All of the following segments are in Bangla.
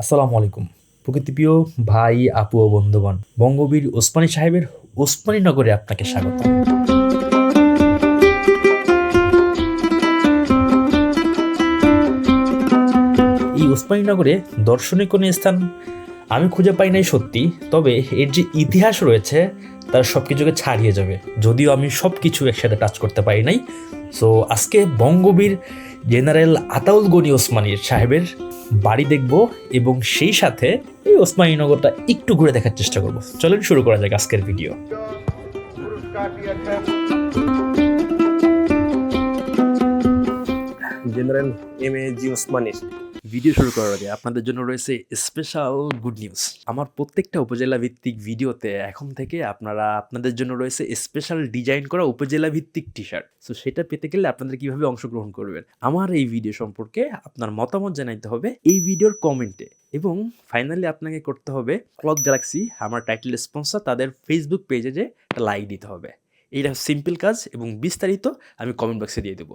আসসালামু আলাইকুম। প্রকৃতিপ্রিয় ভাই, আপু ও বন্ধুগণ, বঙ্গবীর ওসমানী সাহেবের ওসমানী নগরে আপনাকে স্বাগত। এই ওসমানী নগরে দর্শনীয় কোনো স্থান আমি খুঁজে পাই নাই সত্যি, তবে এর যে ইতিহাস রয়েছে, তার সব কিছুকে ছাড়িয়ে যাবে। যদিও আমি সব কিছু একসাথে টাচ করতে পারি নাই। সো আজকে বঙ্গবীর জেনারেল আতাউল গনি ওসমানী সাহেবের বাড়ি দেখব এবং সেই সাথে এই ওসমানী নগরটা একটু ঘুরে দেখার চেষ্টা করব। চলেন শুরু করা যাক আজকের video. General M A G ওসমানীর video শুরু করার আগে আপনাদের জন্য রয়েছে স্পেশাল গুড নিউজ আমার প্রত্যেকটা উপজেলা ভিত্তিক ভিডিওতে এখন থেকে আপনারা, আপনাদের জন্য রয়েছে স্পেশাল ডিজাইন করা উপজেলা ভিত্তিক টি শার্ট সো সেটা পেতে গেলে আপনাদের কীভাবে অংশগ্রহণ করবেন? আমার এই ভিডিও সম্পর্কে আপনার মতামত জানাইতে হবে এই ভিডিওর কমেন্টে এবং ফাইনালি আপনাকে করতে হবে ক্লক গ্যালাক্সি আমার টাইটেল স্পন্সর তাদের ফেসবুক পেজে যে লাইক দিতে হবে। এইটা সিম্পল কাজ এবং বিস্তারিত আমি কমেন্ট বক্সে দিয়ে দেবো।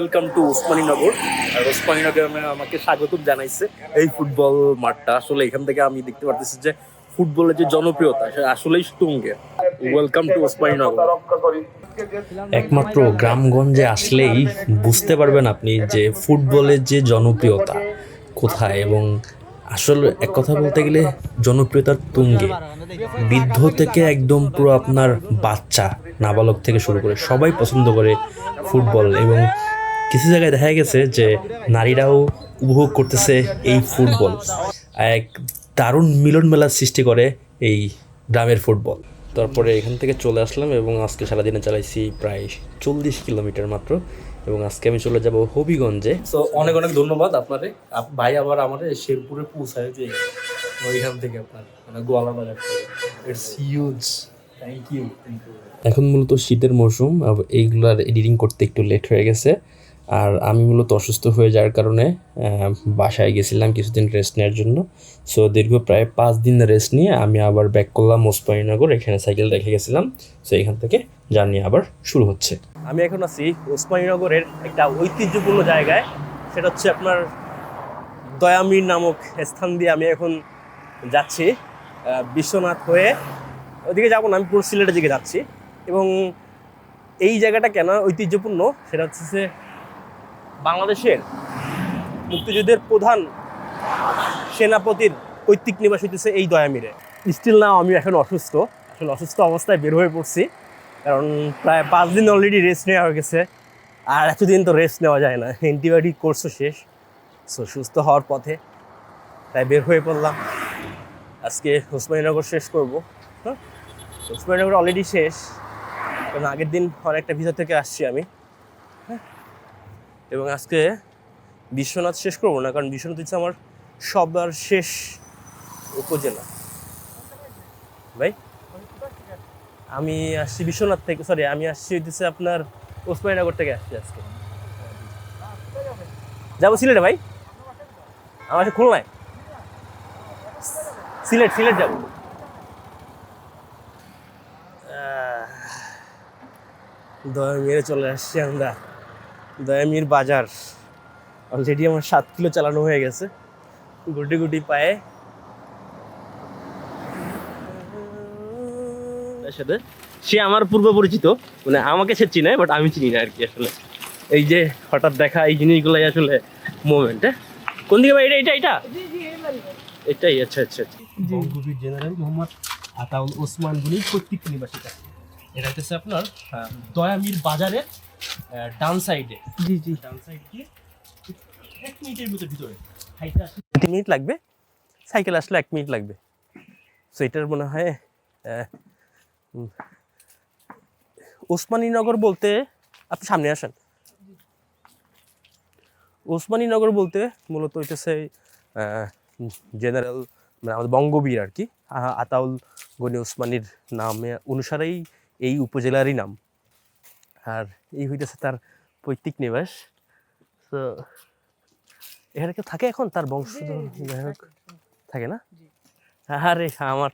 ওয়েলকাম টু ওসমানীনগর আর ওসমানীনগর আমাকে স্বাগত জানাইছে এই ফুটবল মাঠটা। আসলে এখান থেকে আমি দেখতে পারতেছি যে ফুটবলের যে জনপ্রিয়তা আসলেই তুঙ্গে ওয়েলকাম টু ওসমানীনগর একমাত্র গ্রামগঞ্জে আসলেই বুঝতে পারবেন আপনি যে ফুটবলের যে জনপ্রিয়তা কোথায় এবং আসলে এক কথা বলতে গেলে জনপ্রিয়তার তুঙ্গে। বৃদ্ধ থেকে একদম পুরো আপনার বাচ্চা, নাবালক থেকে শুরু করে সবাই পছন্দ করে ফুটবল এবং কিছু জায়গায় দেখা গেছে যে নারীরাও উপভোগ করতেছে এই ফুটবল। এক দারুণ মিলন মেলার সৃষ্টি করে এই গ্রামের ফুটবল। তারপরে এখান থেকে চলে আসলাম এবং আজকে সারাদিনে চালাইছি প্রায় চল্লিশ কিলোমিটার মাত্র এবং আজকে আমি চলে যাব হবিগঞ্জে। তো অনেক অনেক ধন্যবাদ আপনারে। আপ- ভাই আবার আমাদের শেরপুরে পৌঁছায় যে ওইখান থেকে আপনার মানে গোয়ালা বাজার ইটস হিউজ থ্যাংক ইউ এখন মূলত শীতের মৌসুম আর এইগুলার এডিটিং করতে একটু লেট হয়ে গেছে। আর আমি মূলত অসুস্থ হয়ে যাওয়ার কারণে বাসায় গেছিলাম কিছুদিন রেস্ট নেওয়ার জন্য। সো দীর্ঘ প্রায় পাঁচ দিন রেস্ট নিয়ে আমি আবার ব্যাক করলাম ওসমানীনগর। এখানে সাইকেল রেখে গেছিলাম। সো এখান থেকে জার্নি আবার শুরু হচ্ছে। আমি এখন আছি ওসমানীনগরের একটা ঐতিহ্যপূর্ণ জায়গায়। সেটা হচ্ছে আপনার দয়ামীর নামক স্থান দিয়ে আমি এখন যাচ্ছি। বিশ্বনাথ হয়ে ওদিকে যাব না, আমি পুরো সিলেটের দিকে যাচ্ছি। এবং এই জায়গাটা কেন ঐতিহ্যপূর্ণ, সেটা হচ্ছে বাংলাদেশের মুক্তিযুদ্ধের প্রধান সেনাপতির পৈতৃক নিবাস হইতেছে এই দয়ামিরে। স্টিল নাও আমি এখন অসুস্থ। আসলে অসুস্থ অবস্থায় বের হয়ে পড়ছি। কারণ প্রায় পাঁচ দিন অলরেডি রেস্ট নেওয়া হয়ে গেছে। আর এতদিন তো রেস্ট নেওয়া যায় না। অ্যান্টিবায়োটিক কোর্সও শেষ। সো সুস্থ হওয়ার পথে তাই বের হয়ে পড়লাম। আজকে ওসমানীনগর শেষ করব। হ্যাঁ? ওসমানীনগর অলরেডি শেষ। কারণ আগের দিন অনেকটা ভিতর থেকে আসছি আমি। এবং আজকে বিশ্বনাথ শেষ করব না, কারণ বিশ্বনাথ হচ্ছে আমার সবার শেষ উপজেলা। ভাই? আমি আসছি বিশ্বনাথ থেকে সরি আমি আসছি হইতেছে আপনার ওসমানীনগর থেকে আসছি আজকে। যাব সিলেটে ভাই? আমার সাথে খুলনায়। সিলেট সিলেট যাব। দয়ামিরে চলে আসছি আমরা। দয়ামির বাজার। অলরেডি আমার সাত কিলো চালানো হয়ে গেছে। গুটি গুটি পায়ে। সাথে সে আমার পূর্ব পরিচিত। মানে আমাকে সে চিনে বাট আমি চিনি না আর কি আসলে। এই যে হঠাৎ দেখা এই জিনিসগুলাই আসলে মোমেন্ট কোন দিকে ভাই? এটা এটা এটা? এটাই আচ্ছা আচ্ছা আচ্ছা। বঙ্গবীর জেনারেল মোহাম্মদ আতাউল ওসমান গনির কর্তৃক নিবাসিতা এটা হচ্ছে আপনার দয়ামির বাজারের ডান সাইডে জি জি। ডান সাইড দিয়ে এক মিনিটের ভিতরে। হাইটে আসলে তিন মিনিট লাগবে? সাইকেল আসলে এক মিনিট লাগবে। সো এটার মনে হয় আহ, ওসমানীনগর বলতে আপনি সামনে আসেন। ওসমানীনগর বলতে মূলত হইতেছে জেনারেল মানে আমাদের বঙ্গবীর আর কি। আতাউল গনি ওসমানীর নামে অনুসারেই এই উপজেলারই নাম। আর এই হইতেছে তার পৈতৃক নিবাস। তো এখানে কেউ থাকে এখন? তার বংশ থাকে। না? আরে আমার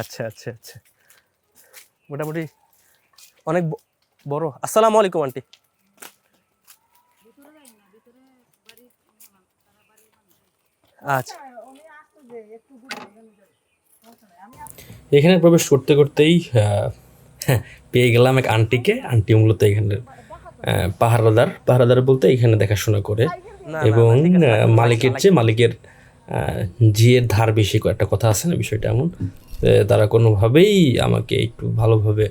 আচ্ছা আচ্ছা আচ্ছা। মোটামুটি অনেক বড়। আসসালামু আলাইকুম আন্টি। আচ্ছা। এখানে প্রবেশ করতে করতেই হ্যাঁ, পেয়ে গেলাম এক আন্টিকে। আন্টি মূলত এখানে পাহারাদার। পাহারাদার বলতে এখানে দেখাশোনা করে। এবং মালিকের চেয়ে মালিকের জিয়ের ধার বেশি একটা কথা আছে না বিষয়টা এমন। তারা কোনোভাবেই আমাকে একটু ভালোভাবে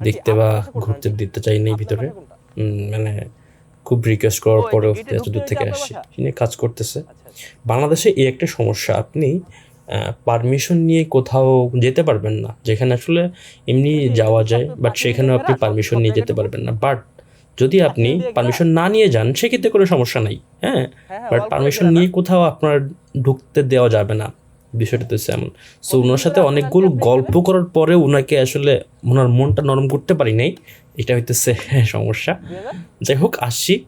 দেখতে বা ঘুরতে দিতে চাইনি ভিতরে। মানে খুব রিকোয়েস্ট করার পরেও এত দূর থেকে আসছি তিনি কাজ করতেছে। বাংলাদেশে এই একটা সমস্যা আপনি পারমিশন নিয়ে কোথাও যেতে পারবেন না। যেখানে আসলে এমনি যাওয়া যায় বাট সেখানেও আপনি পারমিশন নিয়ে যেতে পারবেন না। বাট যদি আপনি পারমিশন না নিয়ে যান সেক্ষেত্রে কোনো সমস্যা নাই হ্যাঁ? বাট পারমিশন নিয়ে কোথাও আপনার ঢুকতে দেওয়া যাবে না। বিষয়টা তো এমন। সো ওনার সাথে অনেকগুলো গল্প করার পরে ওনাকে আসলে ওনার মনটা নরম করতে পারি নাই। এটা হইতেছে সমস্যা। যাই হোক আসছি।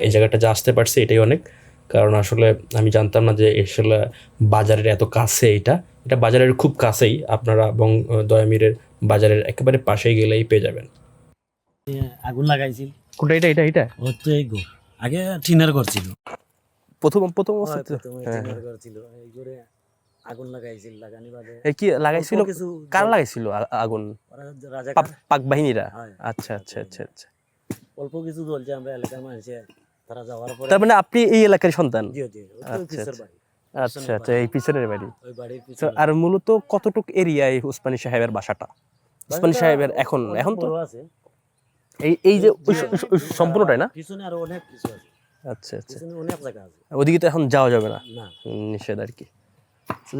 এই জায়গাটা যে আসতে পারছি এটাই অনেক। কারণ আসলে আমি জানতাম না যে আসলে বাজারের এত কাছে এটা। এটা বাজারের খুব কাছেই আপনারা এবং দয়ামিরের বাজারের একেবারে পাশেই গেলেই পেয়ে যাবেন। আগুন লাগাইছিল। কোনটা এটা? এটা এটা? তো এই ঘর আগে টিনের ঘর ছিল। প্রথম প্রথম হয়, প্রথমে হ্যাঁ, টিনের ঘর ছিল। এই ঘরে আগুন লাগাইছিল লাগানি বাদে। এ কি লাগাইছিল? কিছু কার লাগাইছিল আগুন? রাজা পাক- পাক বাহিনীরা? আচ্ছা আচ্ছা আচ্ছা আচ্ছা। অল্প কিছু জ্বলছে আমরা এলাকার মানুষে তারা যাওয়ার পরে তার মানে আপনি এই এলাকার সন্তান? জি জি আচ্ছা, আচ্ছা। আচ্ছা আচ্ছা এই পিছনের বাড়ি। ওই বাড়ির পিছনে। আর মূলত কতটুক এরিয়ায় উসমানী সাহেবের বাসাটা? উসমানী সাহেবের এখন এখন তো? আছে। এই এই যে সম্পূর্ণটাই না? পিছনে আরও অনেক কিছু আছে। আচ্ছা আচ্ছা। অনেক জায়গা আছে। ওদিকে তো এখন যাওয়া যাবে না? না। নিষেধ আর কি।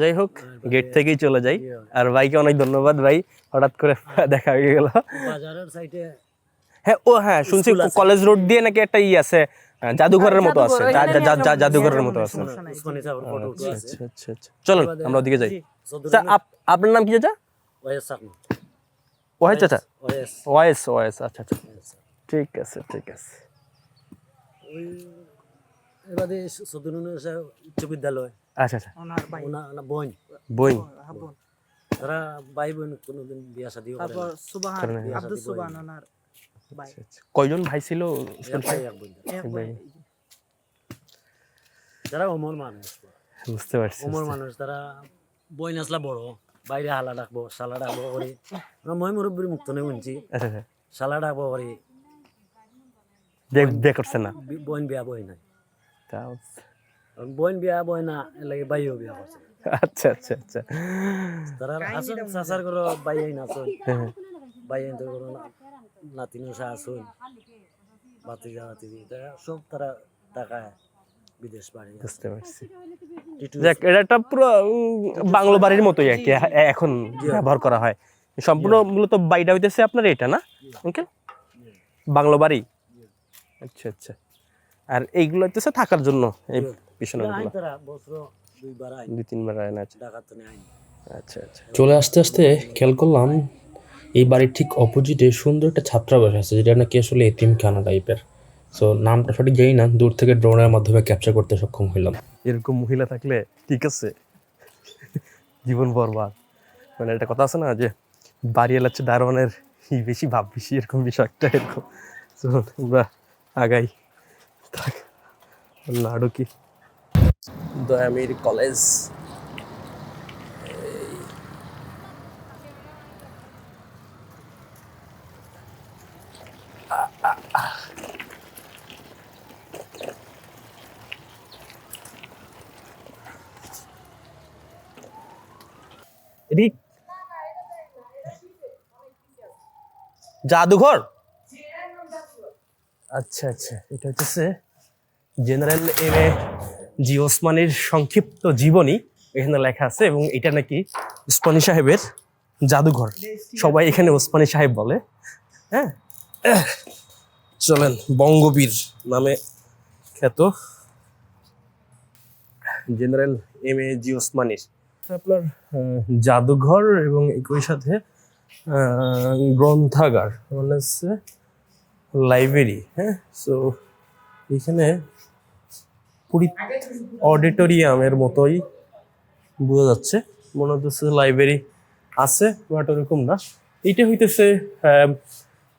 যাই হোক গেট থেকেই চলে যাই। আর ভাইকে অনেক ধন্যবাদ ভাই। হঠাৎ করে দেখা হয়ে গেল। বাজারের সাইডে হ্যাঁ ও হ্যাঁ শুনছি কলেজ রোড দিয়ে নাকি একটা ই আছে জাদুঘরের মতো আছে। জাদুঘরের মতো আছে। আচ্ছা আচ্ছা আচ্ছা চলুন আমরা ওদিকে যাই। আপনার নাম কি চাচা? ওয়াই চাচা? ওয়াইস ওয়াইস আচ্ছা আচ্ছা। ঠিক আছে ঠিক আছে। এবারে উচ্চ বিদ্যালয় আচ্ছা আচ্ছা। ওনার ভাই। ওনা ওনা বোন। বই বোন তারা ভাই বোন কোনোদিন বিয়া শাদিও করে তারপর না। সুবাহান কারণ এই- আব্দুল সুবাহান ওনার আচ্ছা, আচ্ছা। কয়জন ভাই ছিল এক ভাই। ভাই যারা অমর মানুষ। বুঝতে পারছি অমর মানুষ তারা বই নাচলা বড় বাইরে হালা ডাকবো শালা ডাকবো করে। মই মুরব্বীর মুক্ত নেই শুনছি আচ্ছা আচ্ছা। শালা ডাকবো করে। বিয়ে করছেন না? বি- বোন বিয়া বই নাই। তাও। আর বিয়া বই না লাগে বাইও বিয়া করছে। আচ্ছা আচ্ছা আচ্ছা। তারা আসুন চাচার করো বাই আইন আসুন হ্যাঁ, বাই আইন তো করো নাতিনো সা আসুন বাতিজা বাতিজি সব তারা টাকা বিদেশ বাড়ি বুঝতে পারছি। যাক এটা একটা পুরো বাংলো বাড়ির মতোই আর কি এখন ব্যবহার করা হয়। সম্পূর্ণ মূলত বাড়িটা হইতেছে আপনার এটা না? ওকে বাংলো বাড়ি? আচ্ছা আচ্ছা। আর এইগুলো হইতেছে থাকার জন্য এই পিছনে দুই তিনবার আয় না আচ্ছা আইন। আচ্ছা আচ্ছা। চলে আসতে আসতে খেয়াল করলাম এই বাড়ির ঠিক অপোজিটে সুন্দর একটা ছাত্রাবাস আছে যেটা নাকি আসলে এতিমখানা টাইপের সো নামটা সঠিক জানি না দূর থেকে ড্রোনের মাধ্যমে ক্যাপচার করতে সক্ষম হইলাম। এরকম মহিলা থাকলে ঠিক আছে। জীবন বরবাদ। মানে একটা কথা আছে না যে বাড়ি এলাচ্ছে দারোয়ানের বেশি ভাব বেশি এরকম বিষয় একটা এরকম আমরা আগাই। থাক নাড়ু কি? দয়ামির কলেজ এটি জাদুঘর? আচ্ছা আচ্ছা এটা হচ্ছে জেনারেল এম এ জি ওসমানীর সংক্ষিপ্ত জীবনী, এখানে লেখা আছে এবং এটা নাকি ওসমানী সাহেবের জাদুঘর। সবাই এখানে ওসমানী সাহেব বলে। হ্যাঁ? চলেন, বঙ্গবীর নামে খ্যাত জেনারেল এম এ জি ওসমানীর। আপনার জাদুঘর এবং একই সাথে গ্রন্থাগার মানে হচ্ছে লাইব্রেরি হ্যাঁ? সো এখানে অডিটোরিয়ামের মতোই বোঝা যাচ্ছে। মনে হচ্ছে লাইব্রেরি আছে বাট ওরকম না। এইটা হইতেছে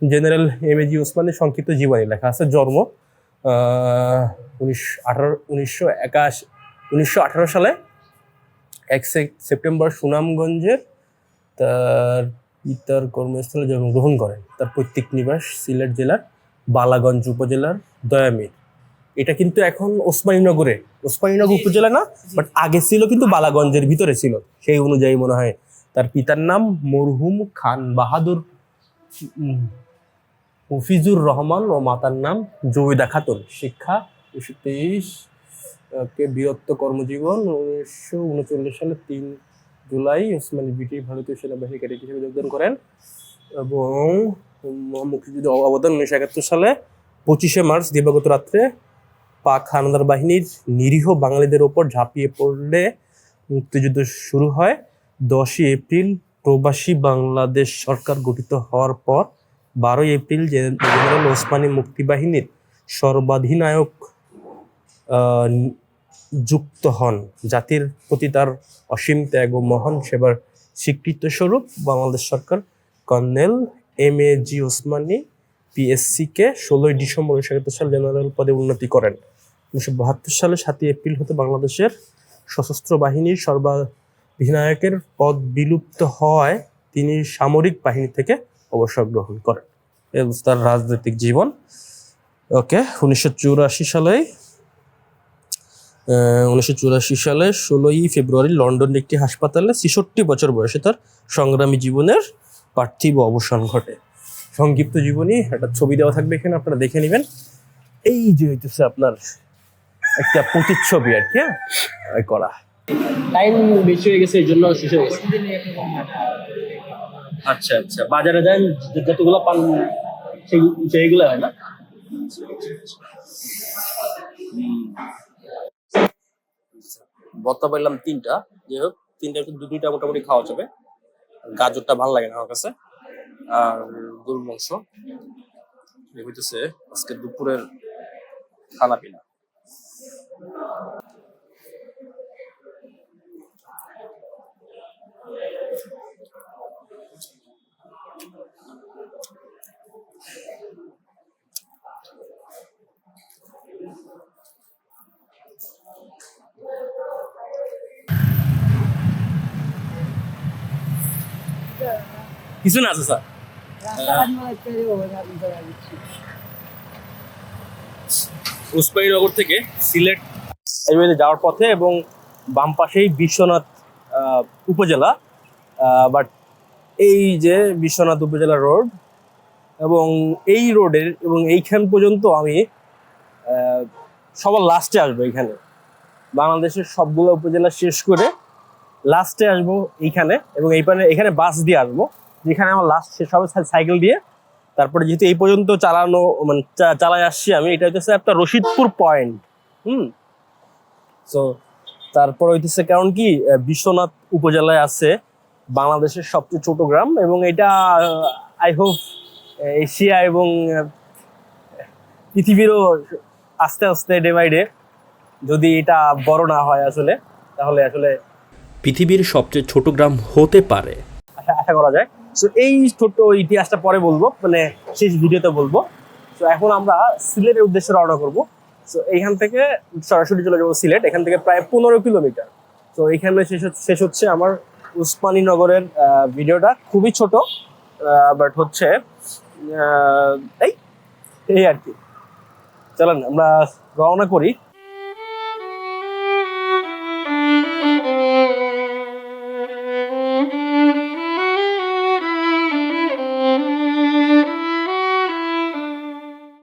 জেনারেল এম এ জি ওসমানের সংক্ষিপ্ত জীবনী লেখা আছে, জন্ম উনিশ আঠারো, উনিশশো একাশি, উনিশশো আঠারো সালে, এক সেপ্টেম্বর সুনামগঞ্জের, তার পিতার কর্মস্থলে জন্মগ্রহণ করেন। তার পৈতৃক নিবাস সিলেট জেলার বালাগঞ্জ উপজেলার দয়ামির। এটা কিন্তু এখন ওসমানীনগরে ওসমানীনগর উপজেলা না? বাট আগে ছিল কিন্তু বালাগঞ্জের ভিতরে ছিল। সেই অনুযায়ী মনে হয় তার পিতার নাম মরহুম খান বাহাদুর উম, মুফিজুর রহমান ও মাতার নাম জবিদা খাতুন। শিক্ষা উনিশশো তেইশ কে বীরত্ব কর্মজীবন উনিশশো উনচল্লিশ সালে তিন জুলাই ওসমানী ব্রিটিশ ভারতীয় সেনাবাহিনী ক্যাডেট হিসেবে যোগদান করেন এবং মুক্তিযুদ্ধ অবদান উনিশশো একাত্তর সালে পঁচিশে মার্চ দিবাগত রাত্রে পাক হানাদার বাহিনীর নিরীহ বাঙালিদের ওপর ঝাঁপিয়ে পড়লে মুক্তিযুদ্ধ শুরু হয়। দশই এপ্রিল প্রবাসী বাংলাদেশ সরকার গঠিত হওয়ার পর বারোই এপ্রিল জেনারেল ওসমানী মুক্তিবাহিনীর সর্বাধিনায়ক যুক্ত হন। জাতির প্রতি তার অসীম ত্যাগ ও মহান সেবার স্বীকৃত স্বরূপ বাংলাদেশ সরকার colonel M A G Osmani P S C December উনিশশো সালে জেনারেল পদে উন্নতি করেন। উনিশশো বাহাত্তর সালে সাতই এপ্রিল হতে বাংলাদেশের সশস্ত্র বাহিনীর সর্বাধিনায়কের পদ বিলুপ্ত হওয়ায় তিনি সামরিক বাহিনী থেকে অবসর গ্রহণ করেন। এ হচ্ছে তার রাজনৈতিক জীবন। ওকে, উনিশশো চুরাশি সালে উনিশশো চুরাশি সালে ষোলোই ফেব্রুয়ারি লন্ডনের একটি হাসপাতালে ছেষট্টি বছর বয়সে তার সংগ্রামী জীবনের পার্থিব অবসান ঘটে। সংক্ষিপ্ত জীবনী, একটা ছবি দেওয়া থাকবে এখানে, আপনারা দেখে নেবেন। এই যে হইতেছে আপনার একটা প্রতিচ্ছবি আর কি হ্যাঁ? করা। টাইম বেশি হয়ে গেছে, এই জন্য শেষ হয়ে গেছে। আচ্ছা আচ্ছা। বাজারে যান, যতগুলো পান, সেই সেইগুলো হয় না? ভত্তা পাইলাম তিনটা। যাই হোক তিনটা দুইটা মোটামুটি খাওয়া যাবে। গাজরটা ভালো লাগে না আমার কাছে। আর গরুর মাংস। হইতেছে আজকে দুপুরের খানা পিনা। কিছু না আছে, স্যার। উসমানীনগর থেকে সিলেট হাইওয়েতে যাওয়ার পথে এবং বাম পাশেই বিশ্বনাথ উপজেলা বাট এই যে বিশ্বনাথ উপজেলা রোড এবং এই রোডের এবং এইখান পর্যন্ত আমি সবার লাস্টে আসব এখানে। বাংলাদেশের সবগুলো উপজেলা শেষ করে লাস্টে আসব এইখানে এবং এইখানে এখানে বাস দিয়ে আসব। যেখানে আমার লাস্ট শেষ হবে সাইকেল দিয়ে। তারপরে যেহেতু এই পর্যন্ত চালানো মানে চালায় আসছি আমি এটা হচ্ছে একটা রশিদপুর পয়েন্ট হুম? তো তারপর হইতেছে কারণ কি বিশ্বনাথ উপজেলায় আছে বাংলাদেশের সবচেয়ে ছোট গ্রাম এবং এটা আই হোপ এশিয়া এবং পৃথিবীরও আস্তে আস্তে ডে বাই ডে যদি এটা বড় না হয় আসলে তাহলে আসলে পৃথিবীর সবচেয়ে ছোট গ্রাম হতে পারে। আশা আশা করা যায়। সো এই ছোট্ট ইতিহাসটা পরে বলব মানে শেষ ভিডিওতে বলব। তো এখন আমরা সিলেটের উদ্দেশ্যে রওনা করব। সো এইখান থেকে সরাসরি চলে যাব সিলেট, এখান থেকে প্রায় পনেরো কিলোমিটার। তো এইখানে শেষ শেষ হচ্ছে আমার উসমানী নগরের ভিডিওটা। খুবই ছোট বাট হচ্ছে এই এই আর কি। চলেন, আমরা রওনা করি।